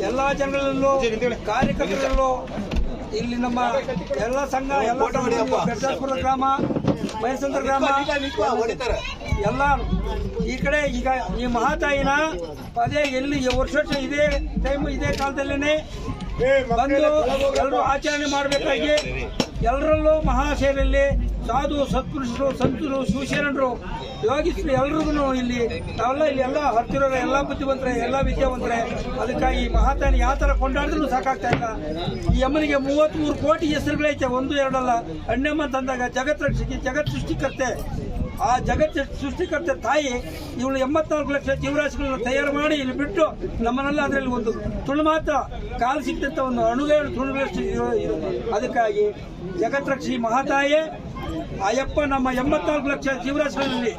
ಎಲ್ಲಾ ಜನಗಳಲ್ಲೂ ಕಾರ್ಯಕರ್ತರಲ್ಲೂ ಇಲ್ಲಿ ನಮ್ಮ ಎಲ್ಲ ಸಂಘ ಎಲ್ಲ ಬೆಟ್ಟಪುರ ಗ್ರಾಮ ಮೈಸೂರು ಗ್ರಾಮ ಎಲ್ಲ ಈ ಕಡೆ ಈಗ ಈ ಮಹಾತಾಯಿನ ಅದೇ ಎಲ್ಲಿ ವರ್ಷ ವರ್ಷ ಇದೇ ಟೈಮ್ ಇದೇ ಕಾಲದಲ್ಲೇನೆ ಬಂದು ಎಲ್ಲರೂ ಆಚರಣೆ ಮಾಡಬೇಕಾಗಿ ಎಲ್ಲರಲ್ಲೂ ಮಹಾಶಯರಲ್ಲಿ ಸಾಧು, ಸತ್ಪುರುಷರು, ಸಂತರು ಶಿವಶರಣರು ಯೋಗಿಸ್ರು ಎಲ್ರಿಗೂ ಇಲ್ಲಿ, ನಾವೆಲ್ಲ ಇಲ್ಲಿ ಎಲ್ಲ ಹತ್ತಿರ ಎಲ್ಲ ಬುದ್ಧಿವಂತರೆ, ಎಲ್ಲ ವಿದ್ಯಾವಂತರೆ. ಅದಕ್ಕಾಗಿ ಈ ಮಹಾತಾಯಿನ ಯಾವ ಥರ ಕೊಂಡಾಡಿದ್ರು ಸಾಕಾಗ್ತಾ ಇಲ್ಲ. ಈ ಅಮ್ಮನಿಗೆ ಮೂವತ್ತ್ಮೂರು ಕೋಟಿ ಹೆಸರುಗಳೈತೆ ಒಂದು, ಎರಡಲ್ಲ. ಅಣ್ಣಮ್ಮ ತಂದಾಗ ಜಗತ್ ರಕ್ಷಕಿ, ಜಗತ್ ಸೃಷ್ಟಿಕರ್ತೆ. ಆ ಜಗತ್ ಸೃಷ್ಟಿಕರ್ತೆ ತಾಯಿ ಇವಳು ಎಂಬತ್ನಾಲ್ಕು ಲಕ್ಷ ಜೀವರಾಶಿಗಳನ್ನ ತಯಾರು ಮಾಡಿ ಇಲ್ಲಿ ಬಿಟ್ಟು ನಮ್ಮನ್ನೆಲ್ಲ ಅದರಲ್ಲಿ ಒಂದು ತುಳು ಮಾತ್ರ, ಕಾಲು ಸಿಕ್ತಂತ ಒಂದು ಅಣುಗಳು ತುಳುಗಳಷ್ಟು ಅದಕ್ಕಾಗಿ ಜಗತ್ ರಕ್ಷಿ ಮಹಾತಾಯಿ. ಅಯ್ಯಪ್ಪ ನಮ್ಮ ಎಂಬತ್ನಾಲ್ಕು ಲಕ್ಷ ಜೀವರಾಶಿಗಳಲ್ಲಿ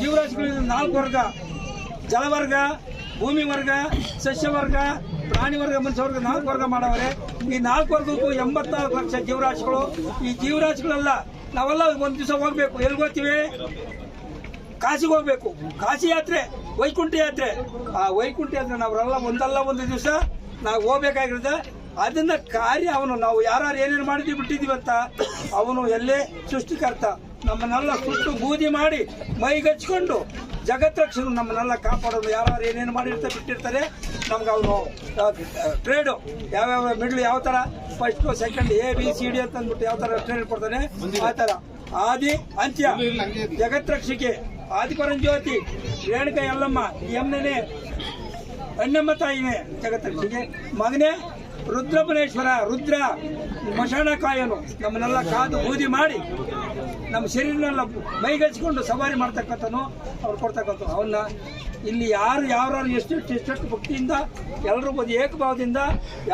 ಜೀವರಾಶಿಗಳಲ್ಲಿ ನಾಲ್ಕು ವರ್ಗ. ಜಲವರ್ಗ, ಭೂಮಿ ವರ್ಗ, ಸಸ್ಯವರ್ಗ, ಪ್ರಾಣಿ ವರ್ಗ, ಮನುಷ್ಯ ವರ್ಗ ನಾಲ್ಕು ವರ್ಗ ಮಾಡವರೆ. ಈ ನಾಲ್ಕು ವರ್ಗಕ್ಕೂ ಎಂಬತ್ನಾಲ್ಕು ಲಕ್ಷ ಜೀವರಾಶಿಗಳು. ಈ ಜೀವರಾಶಿಗಳೆಲ್ಲ, ನಾವೆಲ್ಲ ಒಂದು ದಿವಸ ಹೋಗ್ಬೇಕು. ಎಲ್ಲಿ ಹೋಗ್ತೀವಿ? ಕಾಶಿಗೆ ಹೋಗ್ಬೇಕು. ಕಾಶಿ ಯಾತ್ರೆ, ವೈಕುಂಠ ಯಾತ್ರೆ. ಆ, ವೈಕುಂಠ ಯಾತ್ರೆ ನಾವೆಲ್ಲ ಒಂದಲ್ಲ ಒಂದು ದಿವಸ ನಾವು ಹೋಗ್ಬೇಕಾಗಿರುತ್ತೆ. ಅದನ್ನ ಕಾರ್ಯ ಅವನು. ನಾವು ಯಾರು ಏನೇನು ಮಾಡಿದ್ವಿ ಬಿಟ್ಟಿದೀವಿ ಅಂತ ಅವನು ಎಲ್ಲೇ ಸೃಷ್ಟಿಕರ್ತ. ನಮ್ಮನ್ನೆಲ್ಲ ಸುಟ್ಟು ಬೂದಿ ಮಾಡಿ ಮೈಗಚ್ಕೊಂಡು ಜಗತ್ರಕ್ಷರು ನಮ್ಮನ್ನೆಲ್ಲ ಕಾಪಾಡೋದು. ಯಾರು ಏನೇನು ಮಾಡಿರ್ತಾರೆ ಬಿಟ್ಟಿರ್ತಾರೆ. ನಮ್ಗೆ ಅವನು ಟ್ರೇಡು ಯಾವ್ಯಾವ ಮಿಡ್ಲ್ ಯಾವ ಥರ first second A B C D ಅಂತ ಅಂದ್ಬಿಟ್ಟು ಯಾವ ಥರ ಟ್ರೇಡ್ ಕೊಡ್ತಾನೆ? ಆ ಥರ ಆದಿ, ಅಂತ್ಯ, ಜಗತ್ರಕ್ಷಿಕೆ, ಆದಿಪರಂಜ್ಯೋತಿ ರೇಣುಕ ಎಲ್ಲಮ್ಮ ಎಮ್ಮನೇ ಅಣ್ಣಮ್ಮ ತಾಯಿನೇ ಜಗತ್ರಕ್ಷಿಗೆ ಮಗನೇ ರುದ್ರಪನೇಶ್ವರ, ರುದ್ರ ಮಶಾಣಕಾಯನು ನಮ್ಮನ್ನೆಲ್ಲ ಕಾದು ಬೂದಿ ಮಾಡಿ ನಮ್ಮ ಶರೀರನೆಲ್ಲ ಮೈಗಚ್ಕೊಂಡು ಸವಾರಿ ಮಾಡ್ತಕ್ಕಂಥನು ಅವ್ರು ಕೊಡ್ತಕ್ಕಂಥ ಅವನ್ನ ಇಲ್ಲಿ ಯಾರು ಯಾರು ಎಷ್ಟೆಷ್ಟು ಎಷ್ಟೆಷ್ಟು ಭಕ್ತಿಯಿಂದ ಎಲ್ಲರೂ ಬಂದು ಏಕಭಾವದಿಂದ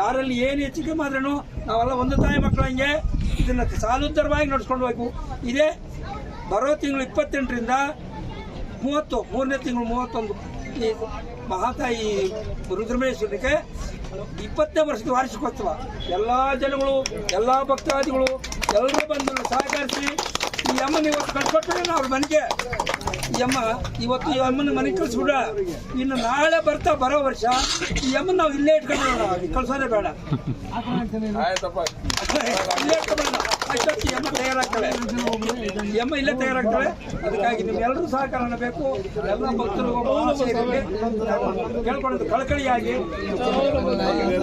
ಯಾರಲ್ಲಿ ಏನು ಹೆಚ್ಚಿಗೆ ಮಾಡಿದ್ರೂ ನಾವೆಲ್ಲ ಒಂದು ತಾಯಿ ಮಕ್ಕಳಂಗೆ ಇದನ್ನು ಸಾಲುತ್ತರವಾಗಿ ನಡ್ಸ್ಕೊಂಡು ಹೋಗ್ಬೇಕು. ಇದೇ ಬರೋ ತಿಂಗಳು ಇಪ್ಪತ್ತೆಂಟರಿಂದ ಮೂವತ್ತು, ಮೂರನೇ ತಿಂಗಳು ಮೂವತ್ತೊಂದು ಮಹಾತಾಯಿ ರುದ್ರಮೇಶ್ವರನಿಗೆ ಇಪ್ಪತ್ತನೇ ವರ್ಷದ ವಾರ್ಷಿಕೋತ್ಸವ. ಎಲ್ಲ ಜನಗಳು ಎಲ್ಲ ಭಕ್ತಾದಿಗಳು ಎಲ್ಲರೂ ಬಂದು ಸಹಕರಿಸಿ ಈ ಅಮ್ಮನ ಇವತ್ತು ಕಳ್ಕೊಟ್ರೆ ಅವ್ರ ಮನೆಗೆ. ಈ ಅಮ್ಮ ಇವತ್ತು ಈ ಅಮ್ಮನ ಮನೆಗೆ ಕಳಿಸ್ಬಿಡ. ಇನ್ನು ನಾಳೆ ಬರ್ತಾ ಬರೋ ವರ್ಷ ಈ ಅಮ್ಮನ ನಾವು ಇಲ್ಲೇ ಇಟ್ಕೊಂಡ್ಬಿಡೋಣ ಕಳ್ಸೋದೇ ಬೇಡ. ಇಲ್ಲೇ ಇಟ್ಕೊಂಡ್ಬಿಡೋಣ. ಅಷ್ಟೊತ್ತಿಗೆ ಅಮ್ಮ ತಯಾರಾಗ್ತಾಳೆ ಈ ಅಮ್ಮ ಇಲ್ಲೇ ತಯಾರಾಗ್ತವೆ. ಅದಕ್ಕಾಗಿ ನಿಮ್ಗೆಲ್ಲರೂ ಸಹಕಾರ ಬೇಕು ಎಲ್ಲ ಭಕ್ತರು. ಕೇಳ್ಕೊಳ್ಳೋದು ಕಳಕಳಿಯಾಗಿ.